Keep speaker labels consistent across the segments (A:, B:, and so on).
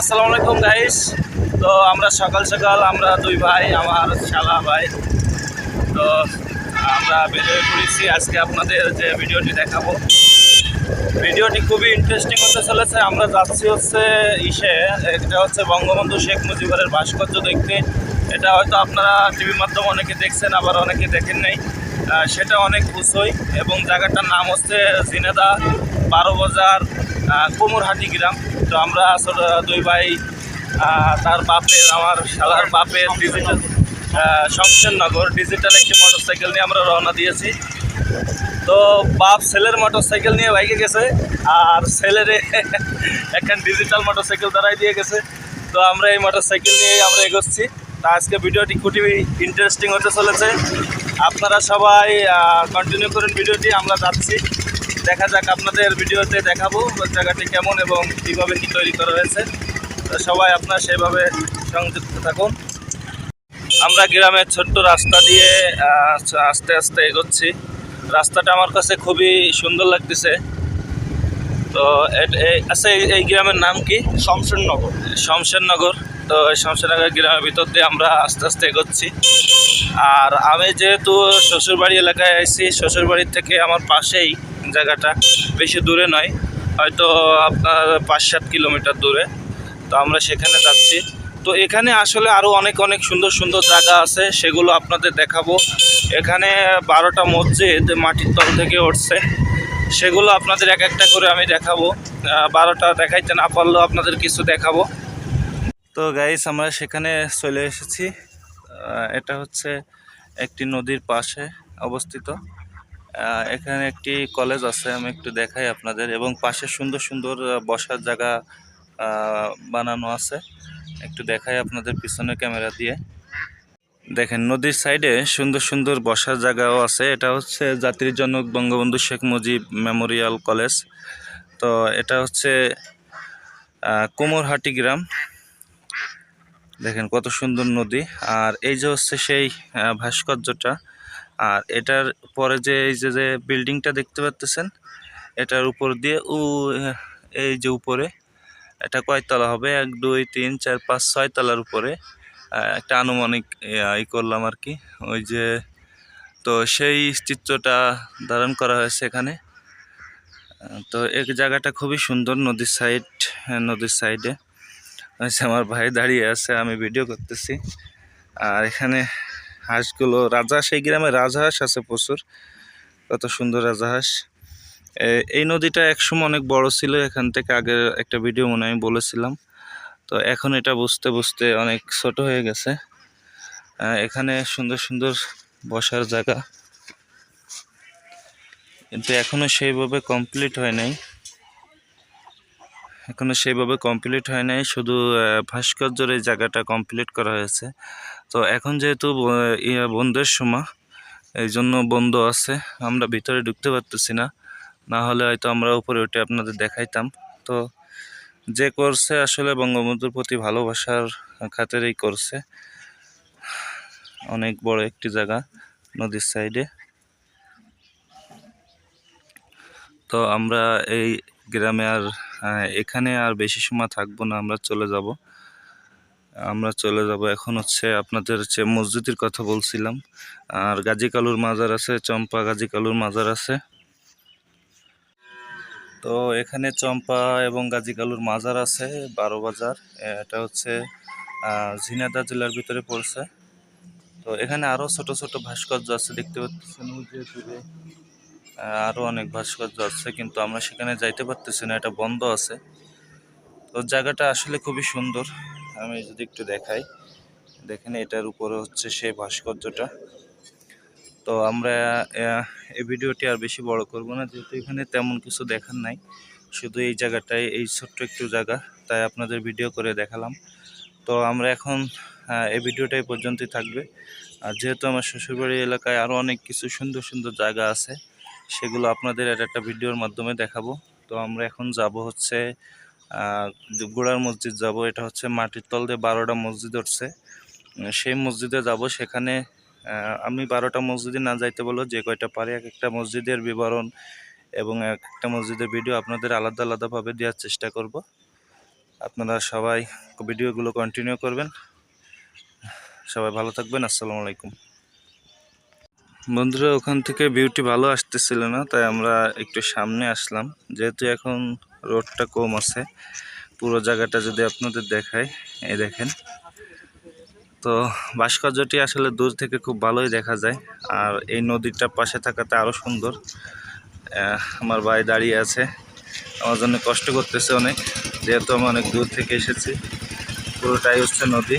A: আসসালামু আলাইকুম গাইস তো আমরা সকাল সকাল আমরা দুই ভাই, আমার শালা ভাই, তো আমরা বেরিয়ে পড়েছি। আজকে আপনাদের যে ভিডিওটি দেখাবো। ভিডিওটি খুবই ইন্টারেস্টিং হতে চলেছে। আমরা যাচ্ছি হচ্ছে ইসে, এটা হচ্ছে বঙ্গবন্ধু শেখ মুজিবের ভাস্কর্য দেখতে। এটা হয়তো আপনারা টিভির মাধ্যমে অনেকে দেখছেন, আবার অনেকে দেখেন নাই। সেটা অনেক উঁচুই এবং জায়গাটার নাম হচ্ছে জিনেদা বারো বাজার কোমরহাটি গ্রাম। তো আমরা আসলে দুই ভাই তার বাপের, আমার শালার বাপের ডিজিটাল শমশেরনগর ডিজিটাল একটি মোটরসাইকেল নিয়ে আমরা রওনা দিয়েছি। তো বাপ ছেলের মোটরসাইকেল নিয়ে বাইকে গেছে, আর ছেলের একখান ডিজিটাল মোটরসাইকেল দাঁড়াই দিয়ে গেছে। তো আমরা এই মোটরসাইকেল নিয়েই আমরা এগোচ্ছি। তা আজকে ভিডিওটি খুবই ইন্টারেস্টিং হতে চলেছে। আপনারা সবাই কন্টিনিউ করুন ভিডিওটি, আমরা যাচ্ছি। দেখা যাক আপনাদের ভিডিওতে দেখাবো জায়গাটি কেমন এবং কীভাবে কী তৈরি করা হয়েছে। তো সবাই আপনার সেভাবে সংযুক্ত থাকুন। আমরা গ্রামের ছোট্ট রাস্তা দিয়ে আস্তে আস্তে এগোচ্ছি। রাস্তাটা আমার কাছে খুবই সুন্দর লাগতেছে। তো এই- আচ্ছা এই- এই গ্রামের নাম কি?
B: শমশেরনগর।
A: শমশেরনগর। তো এই গ্রামের ভিতর দিয়ে আমরা আস্তে আস্তে এগোচ্ছি। আর আমি যেহেতু শ্বশুরবাড়ি এলাকায় আইছি শ্বশুরবাড়ির থেকে আমার পাশেই জায়গাটা, বেশি দূরে নয়, হয়তো আপনার পাঁচ সাত কিলোমিটার দূরে। তো আমরা সেখানে যাচ্ছি। তো এখানে আসলে আরও অনেক অনেক সুন্দর সুন্দর জায়গা আছে, সেগুলো আপনাদের দেখাবো। এখানে বারোটা মসজিদ মাটির তল থেকে উঠছে। সেগুলো আপনাদের এক একটা করে আমি দেখাবো। বারোটা দেখাইতে না পারলেও আপনাদের কিছু দেখাবো। তো গাইস আমরা সেখানে চলে এসেছি। এটা হচ্ছে একটি নদীর পাশে অবস্থিত। এখানে একটি কলেজ আছে, আমি একটু দেখাই আপনাদের। এবং পাশে সুন্দর সুন্দর বসার জায়গা বানানো আছে। একটু দেখাই আপনাদের পিছনে ক্যামেরা দিয়ে। দেখেন, নদীর সাইডে সুন্দর সুন্দর বসার জায়গাও আছে। এটা হচ্ছে জাতির জনক বঙ্গবন্ধু শেখ মুজিব মেমোরিয়াল কলেজ। তো এটা হচ্ছে কোমরহাটি গ্রাম। দেখেন কত সুন্দর নদী। আর এই যে হচ্ছে সেই ভাস্কর্যটা, আর এটার পরে যে এই যে যে বিল্ডিংটা দেখতে পাচ্তেছেন, এটার উপর দিয়ে উ, এই যে উপরে এটা কয়তলা হবে, এক, দুই, তিন, চার, পাঁচ, ছয় তলার উপরে একটা আনুমানিক ই করলাম আর কি। ওই যে, তো সেই চিত্রটা ধারণ করা হয়েছে এখানে। তো এক জায়গাটা খুবই সুন্দর, নদীর সাইড নদীর সাইডে আচ্ছা আমার ভাই দাঁড়িয়ে আছে, আমি ভিডিও করতেছি। আর এখানে হাঁসগুলো, রাজহাঁস, এই গ্রামে রাজহাঁস আছে প্রচুর। কত সুন্দর রাজহাঁস। এই নদীটা একসময় অনেক বড় ছিল, এখান থেকে আগের একটা ভিডিও মনে আমি বলেছিলাম। তো এখন এটা বুঝতে বুঝতে অনেক ছোট হয়ে গেছে। এখানে সুন্দর সুন্দর বসার জায়গা। কিন্তু এখনও সেইভাবে কমপ্লিট হয় নাই। এখনও সেইভাবে কমপ্লিট হয় নাই, শুধু ভাস্কর্যের এই জায়গাটা কমপ্লিট করা হয়েছে। তো এখন যেহেতু বন্ধের সময়, এই জন্য বন্ধ আছে, আমরা ভিতরে ঢুকতে পারতেছি না। না হলে হয়তো আমরা উপরে উঠে আপনাদের দেখাইতাম। তো যে করছে আসলে বঙ্গবন্ধুর প্রতি ভালোবাসার খাতেরই করছে। অনেক বড় একটি জায়গা নদীর সাইডে তো আমরা এই গ্রামে আর এখানে আর বেশি সময় থাকব না, আমরা চলে যাব। আমরা চলে যাব, এখন হচ্ছে আপনাদের হচ্ছে মসজিদের কথা বলছিলাম। আর গাজী কালুর মাজার আছে, চম্পা গাজী কালুর মাজার আছে। তো এখানে চম্পা এবং গাজী কালুর মাজার আছে, বারো বাজার। এটা হচ্ছে ঝিনাইদহ জেলার ভিতরে পড়ছে। তো এখানে আরও ছোট ছোট ভাস্কর্য আছে, দেখতে পাচ্ছেন। ওই যে দূরে আরও অনেক ভাস্কর্য আছে, কিন্তু আমরা সেখানে যাইতে পারতেছি না, এটা বন্ধ আছে। তো জায়গাটা আসলে খুবই সুন্দর। আমি যদি একটু দেখাই, দেখেন এটার উপরে হচ্ছে সেই ভাস্কর্যটা। তো আমরা এই ভিডিওটি আর বেশি বড় করব না, যেহেতু এখানে তেমন কিছু দেখার নাই। শুধু এই জায়গাটায় এই ছোট্ট একটু জায়গা, তাই আপনাদের ভিডিও করে দেখালাম। তো আমরা এখন এই ভিডিওটাই পর্যন্তই থাকবে। আর যেহেতু আমার শ্বশুরবাড়ি এলাকায় আরও অনেক কিছু সুন্দর সুন্দর জায়গা আছে সেগুলো আপনাদের আর একটা ভিডিওর মাধ্যমে দেখাবো। তো আমরা এখন যাব হচ্ছে গোড়ার মসজিদ যাব। এটা হচ্ছে মাটির তল দিয়ে বারোটা মসজিদ উঠছে। সেই মসজিদে যাব। সেখানে আমি বারোটা মসজিদে না যাইতে বলো যে কয়টা পারে, এক একটা মসজিদের বিবরণ এবং এক একটা মসজিদের ভিডিও আপনাদের আলাদা আলাদাভাবে দেওয়ার চেষ্টা করব। আপনারা সবাই ভিডিওগুলো কন্টিনিউ করবেন। সবাই ভালো থাকবেন। আসসালামু আলাইকুম। বন্ধুরা, ওখান থেকে ভিউটি ভালো আসতেছিল না, তাই আমরা একটু সামনে আসলাম। যেহেতু এখন রোডটা কম আছে, পুরো জায়গাটা যদি আপনাদের দেখাই, এই দেখেন। তো ভাস্কর্যটি আসলে দূর থেকে খুব ভালোই দেখা যায়, আর এই নদীটা পাশে থাকাতে আরও সুন্দর। আমার ভাই দাঁড়িয়ে আছে, আমার জন্য কষ্ট করতেছে অনেক, যেহেতু আমি অনেক দূর থেকে এসেছি। পুরোটাই হচ্ছে নদী।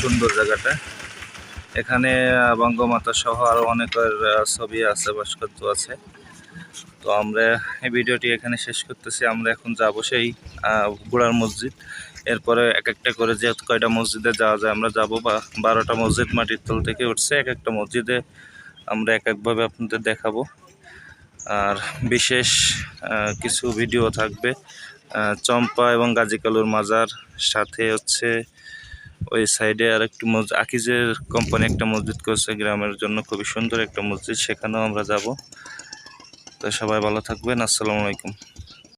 A: সুন্দর জায়গাটা। এখানে বঙ্গমাতা সহ আরও অনেকের ছবি আছে, ভাস্কর্য আছে। তো আমরা এই ভিডিওটি এখানে শেষ করতেছি। আমরা এখন যাব সেই গোড়ার মসজিদ। এরপরে এক একটা করে যেহেতু কয়টা মসজিদে যাওয়া যায়, আমরা যাব বা, বারোটা মসজিদ মাটির তল থেকে উঠছে এক একটা মসজিদে আমরা এক একভাবে আপনাদের দেখাবো। আর বিশেষ কিছু ভিডিও থাকবে চম্পা এবং গাজীকালুর মাজার, সাথে হচ্ছে ওই সাইডে আর একটু মসজিদ, আকিজের কোম্পানি একটা মসজিদ করছে, গ্রামের জন্য খুবই সুন্দর একটা মসজিদ, সেখানেও আমরা যাব। তো সবাই ভালো থাকবেন, আসসালামু আলাইকুম।